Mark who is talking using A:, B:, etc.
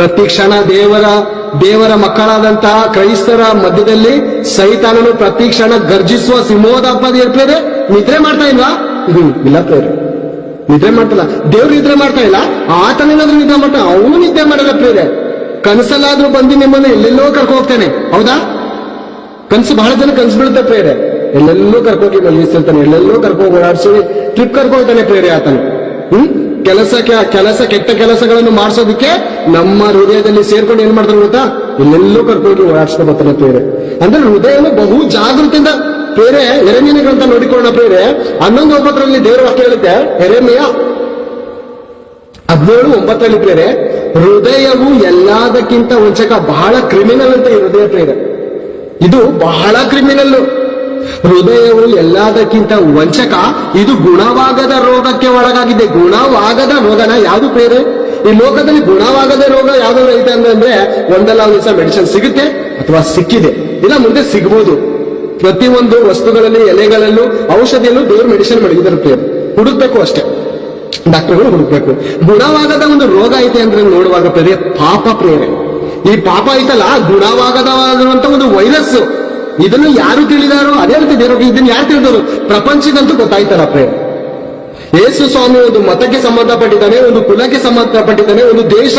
A: ಪ್ರತಿ ಕ್ಷಣ ದೇವರ ದೇವರ ಮಕ್ಕಳಾದಂತಹ ಕ್ರೈಸ್ತರ ಮಧ್ಯದಲ್ಲಿ ಸೈತಾನನು ಪ್ರತಿ ಕ್ಷಣ ಗರ್ಜಿಸುವ ಸಿಂಹದ ಹಬ್ಬದ ಏರ್ಪ್ಲೇರೆ ನಿದ್ರೆ ಮಾಡ್ತಾ ಇಲ್ವಾ? ಇದು ಇಲ್ಲ ಪ್ರೇರೆ ನಿದ್ರೆ ಮಾಡ್ತಲ್ಲ. ದೇವ್ರು ನಿದ್ರೆ ಮಾಡ್ತಾ ಇಲ್ಲ. ಆತನೇನಾದ್ರೂ ನಿದ್ರೆ ಮಾಡ್ತಾ ಅವನು ನಿದ್ರೆ ಮಾಡಲ್ಲ ಪ್ರೇರೆ ಕನಸಲ್ಲಾದ್ರೂ ಬಂದು ನಿಮ್ಮನ್ನ ಎಲ್ಲೆಲ್ಲೋ ಕರ್ಕೊ ಹೋಗ್ತಾನೆ. ಹೌದಾ? ಕನಸು ಬಹಳ ಜನ ಕನಸು ಬೀಳುತ್ತೆ ಪ್ರೇರೆ ಎಲ್ಲೆಲ್ಲೋ ಕರ್ಕೋಗಿ ಮಲಗಿಸ್ತಿರ್ತಾನೆ. ಎಲ್ಲೆಲ್ಲೋ ಕರ್ಕೋಗಿ ಓಡಾಡ್ಸಿ ಟ್ರಿಪ್ ಕರ್ಕೊಳ್ತಾನೆ ಪ್ರೇರೆ ಆತನು. ಹ್ಮ್? ಕೆಲಸಕ್ಕೆ, ಕೆಲಸ, ಕೆಟ್ಟ ಕೆಲಸಗಳನ್ನು ಮಾಡಿಸೋದಕ್ಕೆ ನಮ್ಮ ಹೃದಯದಲ್ಲಿ ಸೇರ್ಕೊಂಡು ಏನ್ ಮಾಡ್ತಾರೆ ಗೊತ್ತಾ? ಇಲ್ಲೆಲ್ಲೂ ಕರ್ಕೊಂಡು ಓಡಾಡ್ಸ್ತಾ ಬರ್ತಾರೆ ಪ್ರೇರೆ ಅಂದ್ರೆ ಹೃದಯನು ಬಹು ಜಾಗೃತಿಯಿಂದ ಪ್ರೇರೆ ಎರೆಮೀನಗಳಂತ ನೋಡಿಕೊಳ್ಳೋಣ ಪ್ರೇರೆ ಹನ್ನೊಂದು ಒಂಬತ್ತರಲ್ಲಿ ದೇವರ ವಾಕ್ಯ ಹೇಳುತ್ತೆ, ಎರೆಮೆಯ. ಹದಿನೇಳು ಒಂಬತ್ತರಲ್ಲಿ ಪ್ರೇರೆ ಹೃದಯವು ಎಲ್ಲದಕ್ಕಿಂತ ವಂಚಕ ಬಹಳ ಕ್ರಿಮಿನಲ್ ಅಂತ ಈ ಹೃದಯ ಪ್ರೇರೆ ಇದು ಬಹಳ ಕ್ರಿಮಿನಲ್ ಹೃದಯವು ಎಲ್ಲದಕ್ಕಿಂತ ವಂಚಕ, ಇದು ಗುಣವಾಗದ ರೋಗಕ್ಕೆ ಒಳಗಾಗಿದೆ. ಗುಣವಾಗದ ರೋಗನ ಯಾವುದು ಬೇರೆ ಈ ಲೋಕದಲ್ಲಿ ಗುಣವಾಗದ ರೋಗ ಯಾವ್ದಾದ್ರು ಐತೆ ಅಂದ್ರೆ ಒಂದಲ್ಲ ಒಂದು ದಿವಸ ಮೆಡಿಸಿನ್ ಸಿಗುತ್ತೆ ಅಥವಾ ಸಿಕ್ಕಿದೆ. ಇಲ್ಲ ಮುಂದೆ ಸಿಗ್ಬೋದು. ಪ್ರತಿಯೊಂದು ವಸ್ತುಗಳಲ್ಲಿ, ಎಲೆಗಳಲ್ಲೂ, ಔಷಧಿಯಲ್ಲೂ ದೇವ್ರ ಮೆಡಿಸಿನ್ ಮಡಗಿದ್ರು ಪ್ರಿಯರು. ಹುಡುಕ್ಬೇಕು ಅಷ್ಟೇ. ಡಾಕ್ಟರ್ಗಳು ಹುಡುಕ್ಬೇಕು. ಗುಣವಾಗದ ಒಂದು ರೋಗ ಐತೆ ಅಂದ್ರೆ ನೋಡುವಾಗ ಪ್ರೇರೆ ಪಾಪ ಪ್ರೇರೆ ಈ ಪಾಪ ಐತಲ್ಲ ಗುಣವಾಗದವಾಗುವಂತ ಒಂದು ವೈರಸ್ ಇದನ್ನು ಯಾರು ತಿಳಿದಾರೋ ಅದೇ ಅಂತ ದೇವರು ಇದನ್ನ ಯಾರು ತಿಳಿದವರು? ಪ್ರಪಂಚದಂತೂ ಗೊತ್ತಾಯ್ತಲ್ಲ ಪ್ರೇರೆ ಯೇಸು ಸ್ವಾಮಿ ಒಂದು ಮತಕ್ಕೆ ಸಂಬಂಧಪಟ್ಟಿದ್ದಾನೆ, ಒಂದು ಕುಲಕ್ಕೆ ಸಂಬಂಧಪಟ್ಟಿದ್ದಾನೆ, ಒಂದು ದೇಶಕ್ಕೆ